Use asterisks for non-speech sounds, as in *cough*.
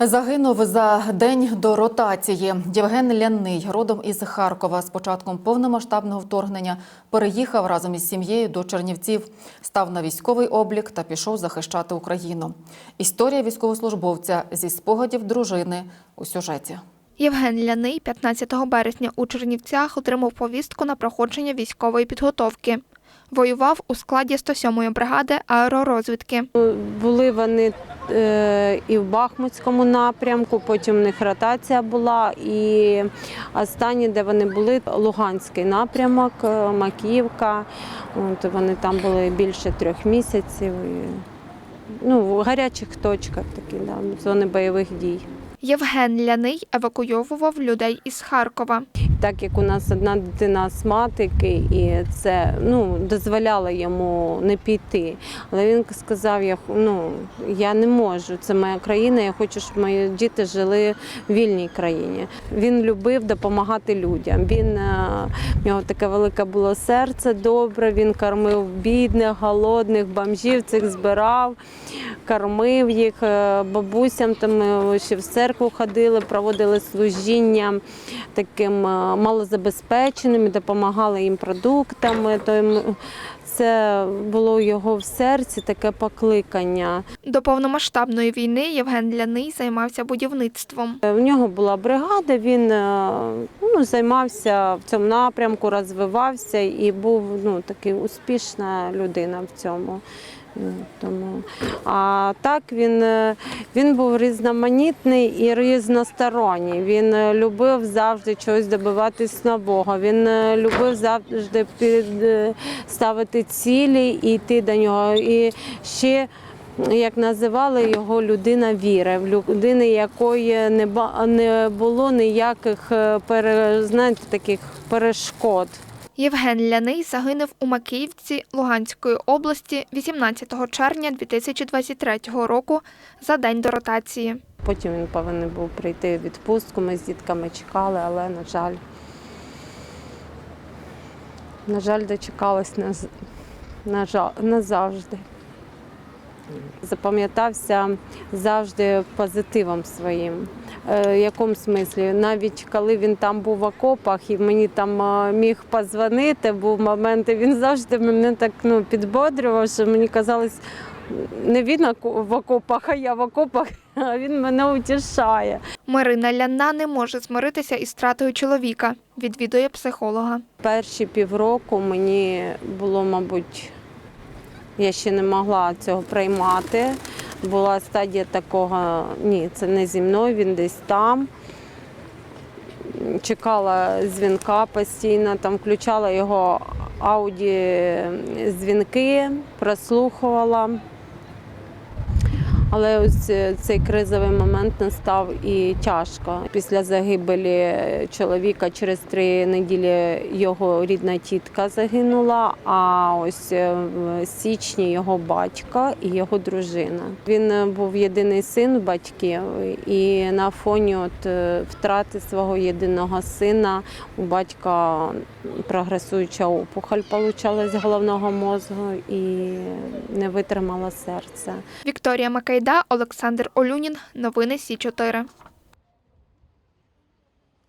Загинув за день до ротації. Євген Ляний, родом із Харкова, з початком повномасштабного вторгнення переїхав разом із сім'єю до Чернівців, став на військовий облік та пішов захищати Україну. Історія військовослужбовця зі спогадів дружини у сюжеті. Євген Ляний 15 березня у Чернівцях отримав повістку на проходження військової підготовки. Воював у складі 107-ї бригади аеророзвідки. Були вони і в Бахмутському напрямку, потім у них ротація була. І останні, де вони були, Луганський напрямок, е, Макіївка. От вони там були більше трьох місяців. Ну, в гарячих точках такі, да, зони бойових дій. Євген Ляний евакуйовував людей із Харкова. Так як у нас одна дитина астматики, і це ну, дозволяло йому не піти. Але він сказав: я, ну, я не можу, це моя країна, я хочу, щоб мої діти жили в вільній країні. Він любив допомагати людям. Він, е, в нього таке велике було серце добре, він кормив бідних, голодних, бомжів, цих збирав, кормив їх е, бабусям, там ми ще в церкву ходили, проводили служіння таким е, малозабезпеченим, допомагали їм продуктами. Це було у його в серці таке покликання. До повномасштабної війни Євген Ляний займався будівництвом. Е, В нього була бригада, він е, ну, займався в цьому напрямку, розвивався і був ну, такий успішна людина в цьому. Ну, Тому. А так він, е, він був різноманітний і різносторонній. Він е, любив завжди чогось добиватись нового. Він е, любив завжди е, ставити цілі і йти до нього. І ще як називали його людина віри, людини, якої не було ніяких е, знаєте, таких перешкод. Євген Ляний загинув у Макіївці Луганської області 18 червня 2023 року за день до ротації. Потім він повинен був прийти в відпустку. Ми з дітками чекали, але на жаль, на жаль, дочекались наз- на жаль, назавжди. Запам'ятався завжди позитивом своїм. Е, В якому смислі? Навіть коли він там був в окопах і мені там е, міг позвонити, був момент, і він завжди мене так ну, підбодрював, що мені казалось, не він в окопах, а я в окопах, *laughs* а він мене утішає. Марина Ляна не може змиритися із втратою чоловіка. Відвідує психолога. Перші півроку мені було, мабуть, я ще не могла цього приймати. Була стадія такого, ні, це не зі мною, він десь там. Чекала дзвінка постійно, там включала його ауді дзвінки, прослухувала. Але ось е, цей кризовий момент настав і тяжко. Після загибелі чоловіка через три неділі його рідна тітка загинула. А ось е, в січні його батько і його дружина. Він е, був єдиний син батьків, і на фоні от втрати свого єдиного сина у батька прогресуюча опухоль получалась головного мозку і не витримала серце. Вікторія Макайда, Олександр Олюнін. Новини Сі 4